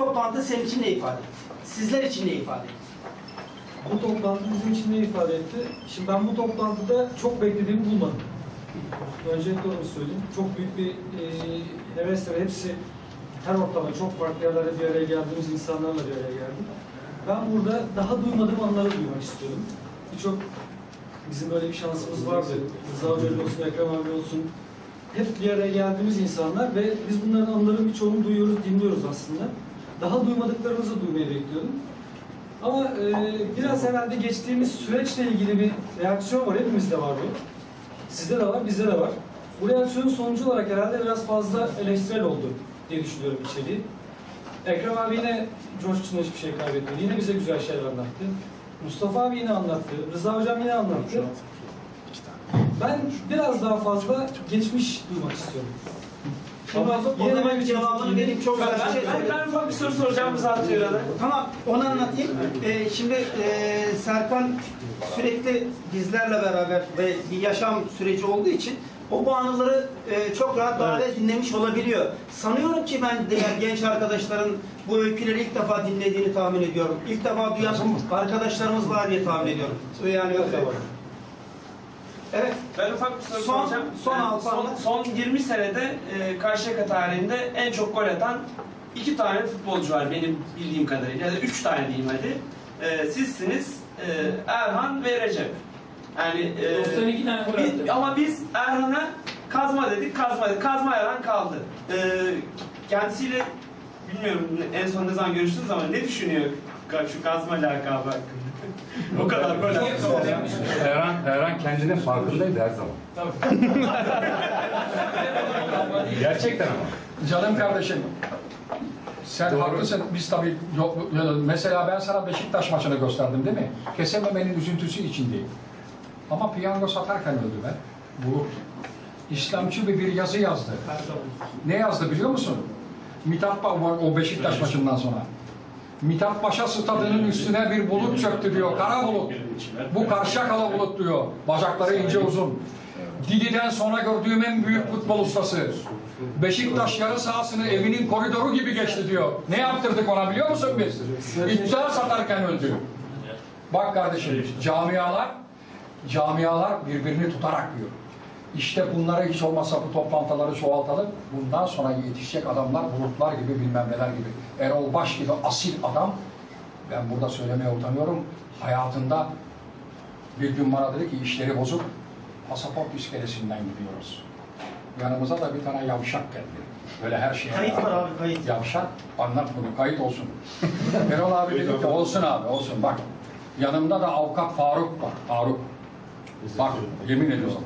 Toplantı senin için ne ifade etti? Sizler için ne ifade etti? Bu toplantı bizim için ne ifade etti? Şimdi ben bu toplantıda çok beklediğimi bulmadım. Öncelikle onu söyleyeyim. Çok büyük bir e, hevesle hepsi her ortamda çok farklı yerlerde bir araya geldiğimiz insanlarla bir araya geldik. Ben burada daha duymadığım anları duymak istiyorum. Birçok bizim böyle bir şansımız vardı. Rıza Hoca olsun, Ekrem abi olsun. Hep bir araya geldiğimiz insanlar ve biz bunların anıların birçoğunu duyuyoruz, dinliyoruz aslında. Daha duymadıklarımızı duymayı bekliyordum. Ama e, biraz herhalde geçtiğimiz süreçle ilgili bir reaksiyon var. Hepimizde var bu. Sizde de var, bizde de var. Bu reaksiyonun sonucu olarak herhalde biraz fazla eleştirel oldu diye düşünüyorum içeriği. Ekrem abi yine coşkusunda hiçbir şey kaybetmedi. Yine bize güzel şeyler anlattı. Mustafa abi yine anlattı. Rıza hocam yine anlattı. Ben biraz daha fazla geçmiş duymak istiyorum. Şimdi o, zaman cevabını vereyim. Çok güzel bir şey Ben, ben ufak bir soru soracağım da. Tamam, onu anlatayım. Ee, şimdi e, Serkan sürekli bizlerle beraber ve bir yaşam süreci olduğu için o bu anıları e, çok rahat daha evvel dinlemiş olabiliyor. Sanıyorum ki ben diğer genç arkadaşların bu öyküleri ilk defa dinlediğini tahmin ediyorum. İlk defa duyan arkadaşlarımız var diye tahmin ediyorum. Yani Evet. Ben ufak bir soru Son- soracağım. son Yani son, son 20 senede e, Karşıyaka tarihinde en çok gol atan iki tane futbolcu var benim bildiğim kadarıyla. Ya da üç tane diyeyim hadi. E, sizsiniz e, Erhan ve Recep. Yani e, 92 tane gol attı. ama biz Erhan'a kazma dedik, kazma dedik. Kazma Erhan kaldı. E, kendisiyle bilmiyorum en son ne zaman görüştünüz ama ne düşünüyor şu kazma lakabı hakkında? o kadar attı. Erhan, Erhan kendinin farkındaydı her zaman. Gerçekten ama. Canım kardeşim. Sen haklısın. Biz tabii mesela ben sana Beşiktaş maçını gösterdim değil mi? Kesememenin üzüntüsü içindeyim. Ama piyango satarken öldü be. Bu İslamcı bir, bir yazı yazdı. Ne yazdı biliyor musun? Mithat Ba- o Beşiktaş maçından sonra. Mithat Paşa stadının üstüne bir bulut çöktü diyor. Kara bulut. Bu Karşıyakalı bulut diyor. Bacakları ince uzun. Didi'den sonra gördüğüm en büyük futbol ustası. Beşiktaş yarı sahasını evinin koridoru gibi geçti diyor. Ne yaptırdık ona biliyor musun biz? İddia satarken öldü. Bak kardeşim camialar camialar birbirini tutarak diyor. İşte bunları hiç olmazsa bu toplantıları çoğaltalım. Bundan sonra yetişecek adamlar bulutlar gibi bilmem neler gibi. Erol Baş gibi asil adam ben burada söylemeye utanıyorum. Hayatında bir gün bana dedi ki işleri bozuk. Pasaport iskelesinden gidiyoruz. Yanımıza da bir tane yavşak geldi. Böyle her şeye Kayıt var abi, kayıt. Yavşak anlat bunu kayıt olsun. Erol abi dedi ki olsun abi olsun bak. Yanımda da avukat Faruk var. Faruk. Bak yemin ediyorum.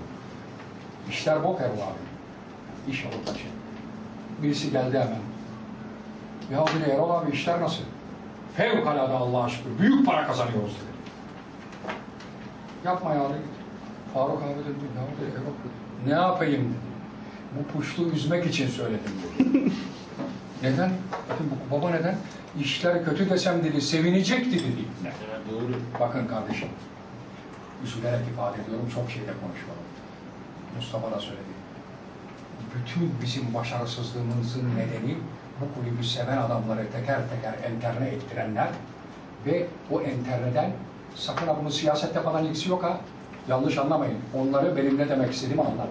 İşler bok Erol abi. İş orada şey. Birisi geldi hemen. Ya dedi Erol abi işler nasıl? Fevkalade Allah'a şükür. Büyük para kazanıyoruz dedi. Yapma ya dedi. Faruk abi dedi. Ya dedi Erol ne yapayım dedi. Bu puştu üzmek için söyledim dedi. neden? Dedim, bu baba neden? İşler kötü desem dedi, sevinecekti dedi. Ne? Doğru. Bakın kardeşim, üzülerek ifade ediyorum, çok şeyde konuşmadım. Mustafa da söyledi. Bütün bizim başarısızlığımızın nedeni bu kulübü seven adamları teker teker enterne ettirenler ve o enterneden sakın ha bunun siyasette falan ilgisi yok ha. Yanlış anlamayın. Onları benim ne demek istediğimi anlar.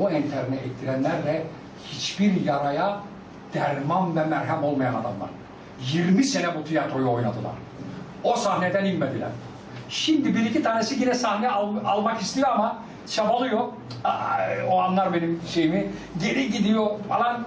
O enterne ettirenlerle hiçbir yaraya derman ve merhem olmayan adamlar. 20 sene bu tiyatroyu oynadılar. O sahneden inmediler. Şimdi bir iki tanesi yine sahne al- almak istiyor ama çabalıyor. Ay, o anlar benim şeyimi. Geri gidiyor falan.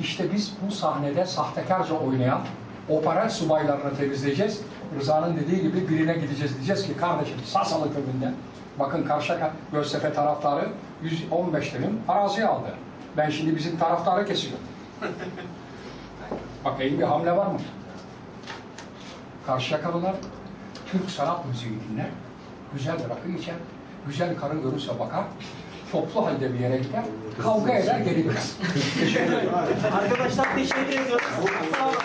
İşte biz bu sahnede sahtekarca oynayan operett subaylarını temizleyeceğiz. Rıza'nın dediği gibi birine gideceğiz. Diyeceğiz ki kardeşim Sasalı köyünden bakın Karşıyaka Göztepe taraftarı 115 dönüm arazi aldı. Ben şimdi bizim taraftarı kesiyorum. Bakayım bir hamle var mı? Karşıyakalılar Türk sanat müziği dinler, güzel rakı içer, güzel karı görürse bakar, toplu halde bir yere gider, kavga eder geri döner. Teşekkür ederim. Arkadaşlar teşekkür ediyoruz. Sağ olun.